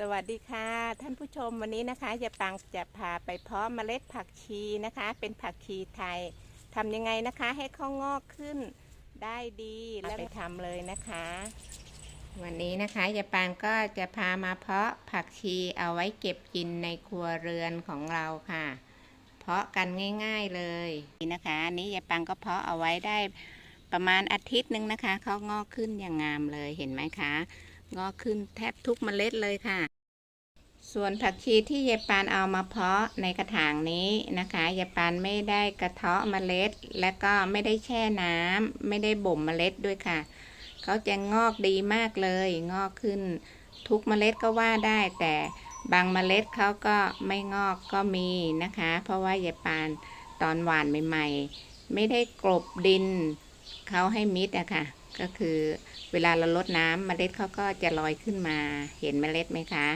สวัสดีค่ะ ท่านผู้ชมวันนี้นะคะยายปังจะพาไปเพาะเมล็ดผักชีนะคะ เป็นผักชีไทยทำยังไงนะคะ ให้เขางอกขึ้นได้ดีแล้วไปทำเลยนะคะ วันนี้นะคะยายปังก็จะพามาเพาะผักชีเอาไว้เก็บกินในครัวเรือนของเราค่ะ เพาะกันง่าย ๆเลยนี่นะคะอันนี้ยายปังก็เพาะเอาไว้ได้ประมาณอาทิตย์หนึ่งนะคะเขางอกขึ้นอย่างงามเลยเห็นไหมคะ งอกขึ้นแทบทุกเมล็ดเลยค่ะ ส่วนผักชีที่ยายปานเอามาเพาะในกระถางนี้นะคะยายปานไม่ได้กระเทาะเมล็ด และก็ไม่ได้แช่น้ำไม่ได้บ่มเมล็ดด้วยค่ะเขาจะงอกดีมากเลย งอกขึ้นทุกเมล็ดก็ว่าได้ แต่บางเมล็ดเขาก็ไม่งอกก็มีนะคะ เพราะว่ายายปานตอนหวานใหม่ ๆ ไม่ได้กลบดิน เขาให้มิดอะค่ะ ก็คือเวลาเราลดน้ำเมล็ดเขาก็จะลอยขึ้นมา เห็นเมล็ดไหมคะ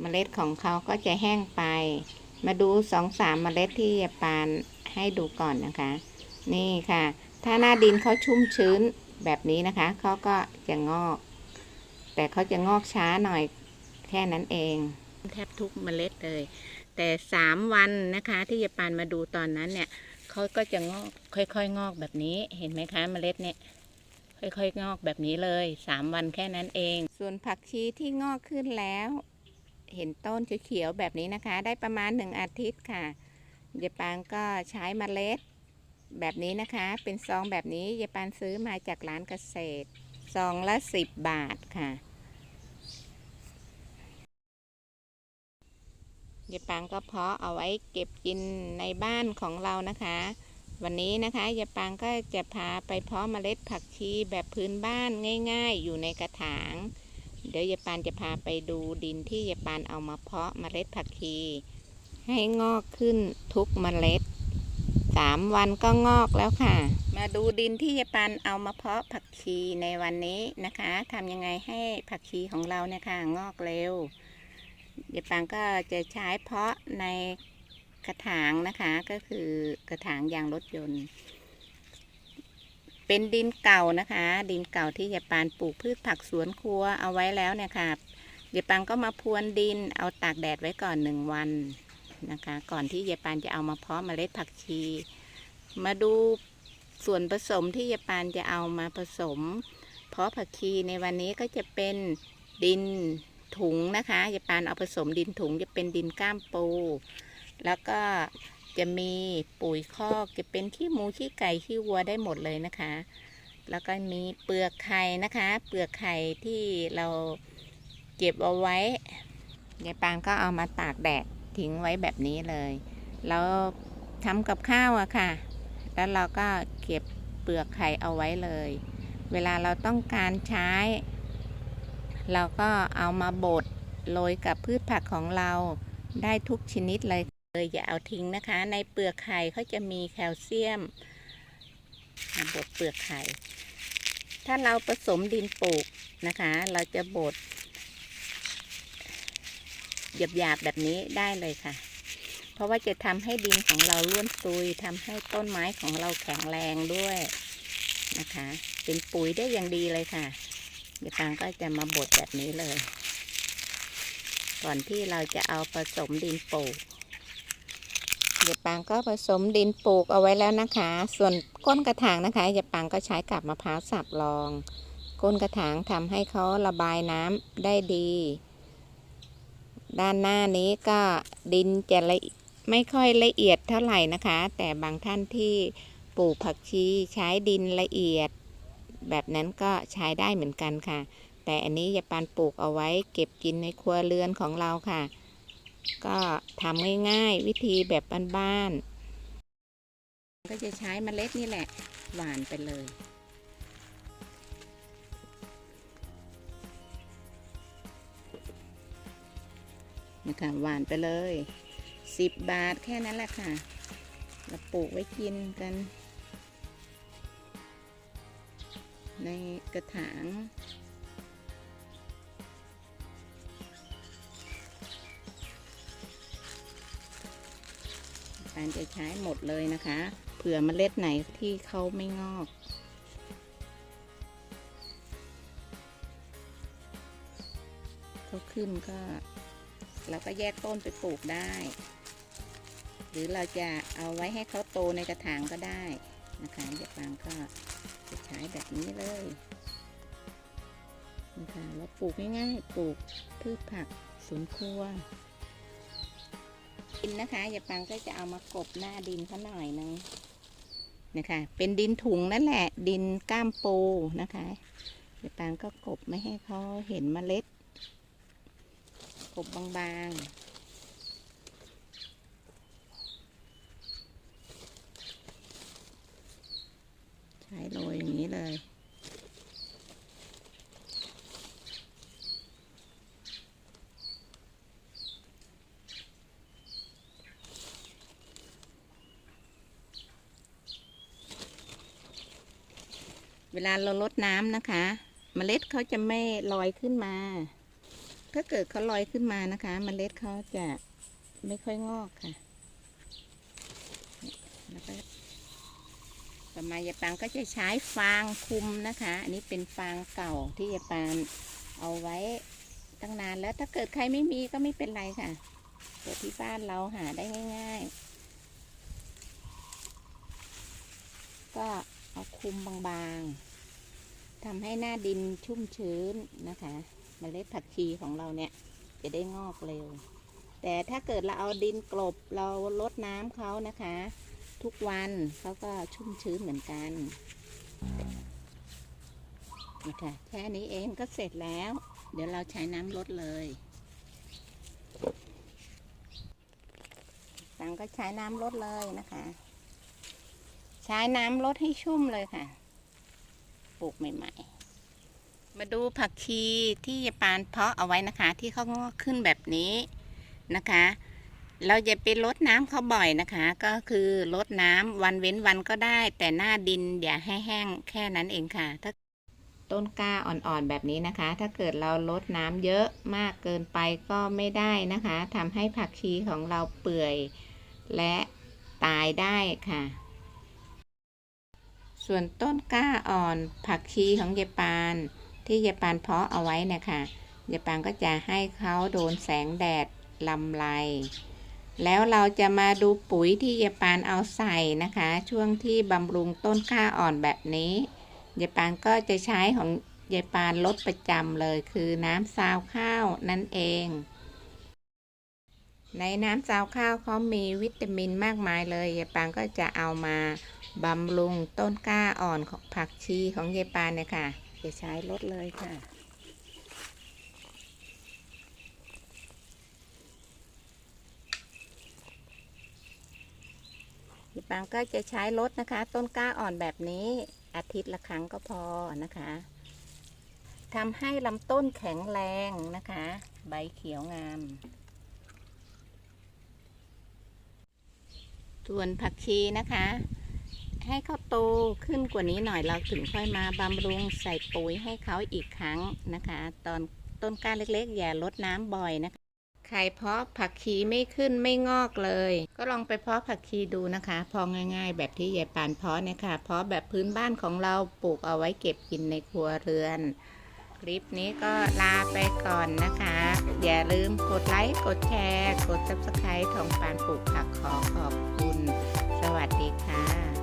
เมล็ดของเขาก็จะแห้งไป มาดูสองสามเมล็ดที่ยายปานให้ดูก่อนนะคะ นี่ค่ะ ถ้าหน้าดินเขาชุ่มชื้นแบบนี้นะคะ เขาก็จะงอก แต่เขาจะงอกช้าหน่อยแค่นั้นเอง แทบทุกเมล็ดเลย แต่สามวันนะคะที่ยายปานมาดูตอนนั้นเนี่ย เขาก็จะงอกค่อยๆงอกแบบนี้เห็นไหมคะเมล็ดเนี่ย ค่อยๆงอกแบบนี้เลยสามวันแค่นั้นเอง ส่วนผักชีที่งอกขึ้นแล้ว เห็นต้นเขียวๆแบบนี้นะคะ ได้ประมาณหนึ่งอาทิตย์ค่ะยายปางก็ใช้เมล็ดแบบนี้นะคะ เป็นซองแบบนี้ยายปานซื้อมาจากร้านเกษตรซองละสิบบาทค่ะ ยายปางก็เพาะเอาไว้เก็บกินในบ้านของเรานะคะ วันนี้นะคะยายปางก็จะพาไปเพาะเมล็ดผักชีแบบพื้นบ้านง่าย ๆ อยู่ในกระถาง เดี๋ยวยายปานจะพาไปดูดินที่ยายปานเอามาเพาะเมล็ดผักชี ให้งอกขึ้นทุกเมล็ดสามวันก็งอกแล้วค่ะ มาดูดินที่ยายปานเอามาเพาะผักชีในวันนี้นะคะทำยังไงให้ผักชีของเราเนี่ยค่ะงอกเร็ว ยายปานก็จะใช้เพาะในกระถางนะคะก็คือกระถางยางรถยนต์ เป็นดินเก่านะคะ ดินเก่าที่ยายปานปลูกพืชผักสวนครัวเอาไว้แล้วเนี่ยค่ะยายปานก็มาพรวนดินเอาตากแดดไว้ก่อนหนึ่งวันนะคะ ก่อนที่ยายปานจะเอามาเพาะเมล็ดผักชี มาดูส่วนผสมที่ยายปานจะเอามาผสม เพาะผักชีในวันนี้ก็จะเป็นดิน ถุงนะคะยายปานเอาผสมดินถุงจะเป็นดินก้ามปู แล้วก็จะมีปุ๋ยคอกจะเป็นขี้หมูขี้ไก่ขี้วัวได้หมดเลยนะคะ แล้วก็มีเปลือกไข่นะคะ เปลือกไข่ที่เราเก็บเอาไว้ยายปานก็เอามาตากแดดทิ้งไว้แบบนี้เลย แล้วทำกับข้าวอะค่ะ แล้วเราก็เก็บเปลือกไข่เอาไว้เลย เวลาเราต้องการใช้ เราก็เอามาบดโรยกับพืชผักของเราได้ทุกชนิดเลยเลยอย่าเอาทิ้งนะคะ ในเปลือกไข่เขาจะมีแคลเซียมบดเปลือกไข่ ถ้าเราผสมดินปลูกนะคะ เราจะบดหยาบๆแบบนี้ได้เลยค่ะ เพราะว่าจะทำให้ดินของเราร่วนซุยทำให้ต้นไม้ของเราแข็งแรงด้วยนะคะ เป็นปุ๋ยได้อย่างดีเลยค่ะ เดี๋ยวปางก็จะมาบดแบบนี้เลย ก่อนที่เราจะเอาผสมดินปลูกเดี๋ยปางก็ผสมดินปลูกเอาไว้แล้วนะคะ ส่วนก้นกระถางนะคะเดี๋ยปางก็ใช้กับมะพร้าวสับรอง ก้นกระถางทำให้เขาระบายน้ำได้ดี ด้านหน้านี้ก็ดินจะละไม่ค่อยละเอียดเท่าไหร่นะคะ แต่บางท่านที่ปลูกผักชีใช้ดินละเอียด แบบนั้นก็ใช้ได้เหมือนกันค่ะ แต่อันนี้ยาปานปลูกเอาไว้เก็บกินในครัวเรือนของเราค่ะ ก็ทำง่ายๆ วิธีแบบบ้านๆ ก็จะใช้เมล็ดนี่แหละ หวานไปเลยนะคะหวานไปเลยสิบบาทแค่นั้นแหละค่ะ เราปลูกไว้กินกัน ในกระถาง การจะใช้หมดเลยนะคะ เผื่อเมล็ดไหนที่เขาไม่งอกเขาขึ้นก็เราก็แยกต้นไปปลูกได้ หรือเราจะเอาไว้ให้เขาโตในกระถางก็ได้นะคะเดี๋ยวปางก็ จะใช้แบบนี้เลยนะคะเราปลูกง่ายๆ ปลูกพืชผักสวนครัว ดินนะคะอย่าปังก็จะเอามากบหน้าดินเขาหน่อยนึงนะคะ เป็นดินถุงนั่นแหละ ดินก้ามปูนะคะอย่าปังก็กบไม่ให้เขาเห็นเมล็ด กบบางๆ โรยอย่างนี้เลย เวลาเราลดน้ำนะคะเมล็ดเขาจะไม่ลอยขึ้นมา ถ้าเกิดเขาลอยขึ้นมานะคะเมล็ดเขาจะไม่ค่อยงอกค่ะแล้วก็ ต่อมายายปางก็จะใช้ฟางคุมนะคะ อันนี้เป็นฟางเก่าที่ยายปางเอาไว้ตั้งนานแล้วถ้าเกิดใครไม่มีก็ไม่เป็นไรค่ะตัวที่บ้านเราหาได้ง่าย ๆ ก็เอาคุมบางๆทำให้หน้าดินชุ่มชื้นนะคะเมล็ดผักชีของเราเนี่ยจะได้งอกเร็ว แต่ถ้าเกิดเราเอาดินกลบเราลดน้ำเขานะคะ ทุกวันเขาก็ชุ่มชื้นเหมือนกันนะคะแค่นี้เองก็เสร็จแล้ว เดี๋ยวเราใช้น้ำลดเลยตังก็ใช้น้ำลดเลยนะคะ ใช้น้ำลดให้ชุ่มเลยค่ะ ปลูกใหม่ๆมาดูผักชีที่ปานเพาะเอาไว้นะคะ ที่เขางอกขึ้นแบบนี้นะคะ เราจะไปลดน้ำเขาบ่อยนะคะ ก็คือลดน้ำวันเว้นวันก็ได้ แต่หน้าดินอย่าให้แห้งแค่นั้นเองค่ะ ถ้าต้นกล้าอ่อนๆแบบนี้นะคะ ถ้าเกิดเราลดน้ำเยอะมากเกินไปก็ไม่ได้นะคะทำให้ผักชีของเราเปื่อยและตายได้ค่ะ ส่วนต้นกล้าอ่อนผักชีของยายปาน ที่ยายปานเพาะเอาไว้นะคะยายปานก็จะให้เขาโดนแสงแดดลำไร แล้วเราจะมาดูปุ๋ยที่ยายปานเอาใส่นะคะ ช่วงที่บำรุงต้นกล้าอ่อนแบบนี้ยายปานก็จะใช้ของยายปานลดประจำเลยคือน้ำซาวข้าวนั่นเอง ในน้ำซาวข้าวเขามีวิตามินมากมายเลยยายปานก็จะเอามาบำรุงต้นกล้าอ่อนของผักชีของยายปานเนี่ยค่ะ จะใช้ลดเลยค่ะ ยายปางก็จะใช้ลดนะคะ ต้นกล้าอ่อนแบบนี้อาทิตย์ละครั้งก็พอนะคะทำให้ลำต้นแข็งแรงนะคะ ใบเขียวงาม ส่วนผักชีนะคะ ให้เขาโตขึ้นกว่านี้หน่อยเราถึงค่อยมาบำรุงใส่ปุ๋ยให้เขาอีกครั้งนะคะ ตอนต้นกล้าเล็กๆ อย่าลดน้ำบ่อยนะคะ ใครเพาะผักชีไม่ขึ้นไม่งอกเลย ก็ลองไปเพาะผักชีดูนะคะ พอง่ายๆ แบบที่ยายปานเพาะนี่ยค่ะเพาะแบบพื้นบ้านของเราปลูกเอาไว้เก็บกินในครัวเรือน คลิปนี้ก็ลาไปก่อนนะคะ อย่าลืมกดไลค์กดแชร์ กด subscribe ทองปานปลูกผักขอขอบคุณ สวัสดีค่ะ